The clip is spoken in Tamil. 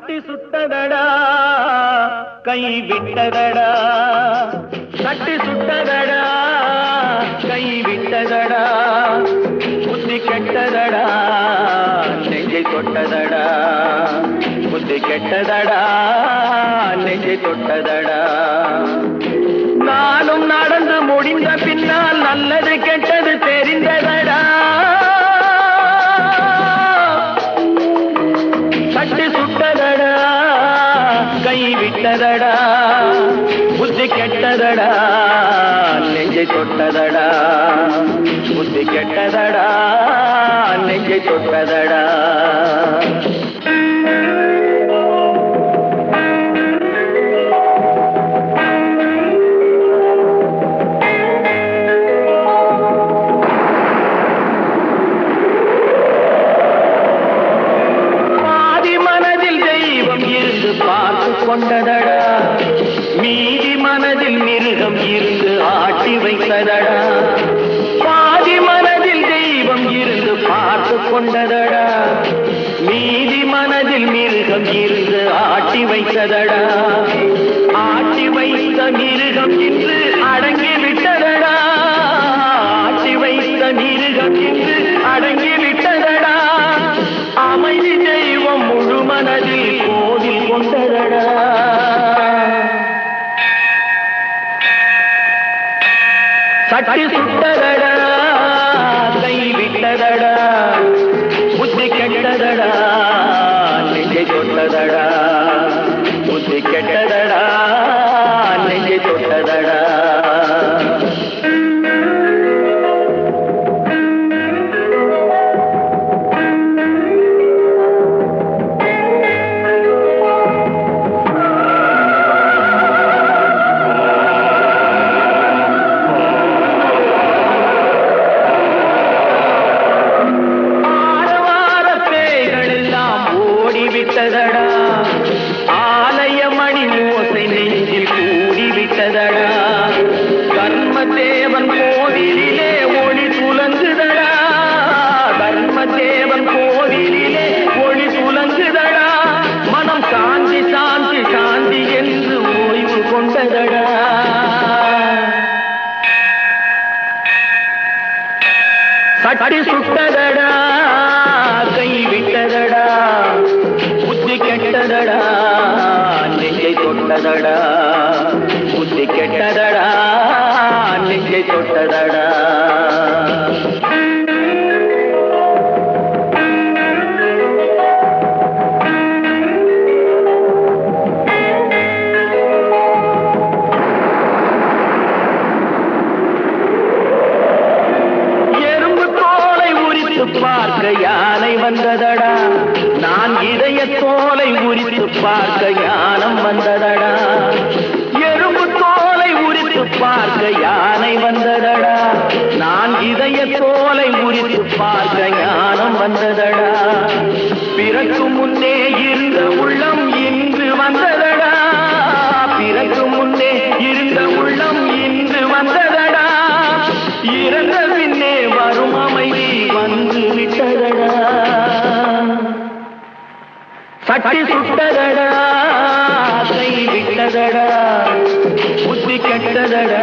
கட்டி சுட்டதடா கை விட்டதடா. கட்டி சுட்டதடா கை விட்டதடா. புத்தி கெட்டதடா நெஞ்சை தொட்டதடா. புத்தி கெட்டதடா நெஞ்சை தொட்டதடா. நானும் நடந்து முடிந்த பின்னால் நல்லது கெட்ட கெட்டதடா? புத்தி கெட்டதடா? நெஞ்சை தொட்டதடா? புத்தி கெட்டதடா? நெஞ்சை தொட்டதடா? கொண்டதடா. மீதி மனதில் மிருகம் இருந்து ஆட்டி வைத்ததடா. பாதி மனதில் தெய்வம் இருந்து பார்த்து கொண்டதடா. மீதி மனதில் மிருகம் இருந்து ஆட்டி வைத்ததடா. ஆட்டி வைத்த மிருகம் இன்று அடங்கி விட்டதடா. ஆட்டி வைத்த மிருகம் இன்று அடங்கி விட்டதடா. அமைதி தெய்வம் முழு மனதில் கோவில் கொண்டதடா சட்டி சுட்டதடா கை விட்டதடா புத்தி ஓடிவிட்டதடா ஆலய மணி ஓசை நெஞ்சில் கூடிவிட்டதடா. கர்மதேவன் கோவிலிலே ஒளி துலங்குதடா. கர்மதேவன் கோவிலிலே ஒளி துலங்குதடா. மனம் சாந்தி சாந்தி சாந்தி என்று ஓய்வு கொண்டதடா. சட்டி சுட்டதடா. கெட்டதடா நெஞ்சை தொட்டதடா புத்தி கெட்டதடா நெஞ்சை தொட்டதடா. பார்க்க யானை வந்ததடா. நான் தோலை உரித்து பார்க்க ஞானம் வந்ததடா. எறும்பு தோலை உரித்து பார்க்க யானை வந்ததடா. நான் இதய தோலை உரித்து பார்க்க ஞானம் வந்ததடா. பிறக்கு முன்னே இருந்த உள்ளம் இன்று வந்ததடா. பிறக்கு முன்னே இருந்த உள்ளம் இன்று வந்ததடா. இறந்த பின்னே வரும் அமைதி வந்து விட்டதடா. சட்டி சுட்டதடா கை விட்டதடா புத்தி கெட்டதடா.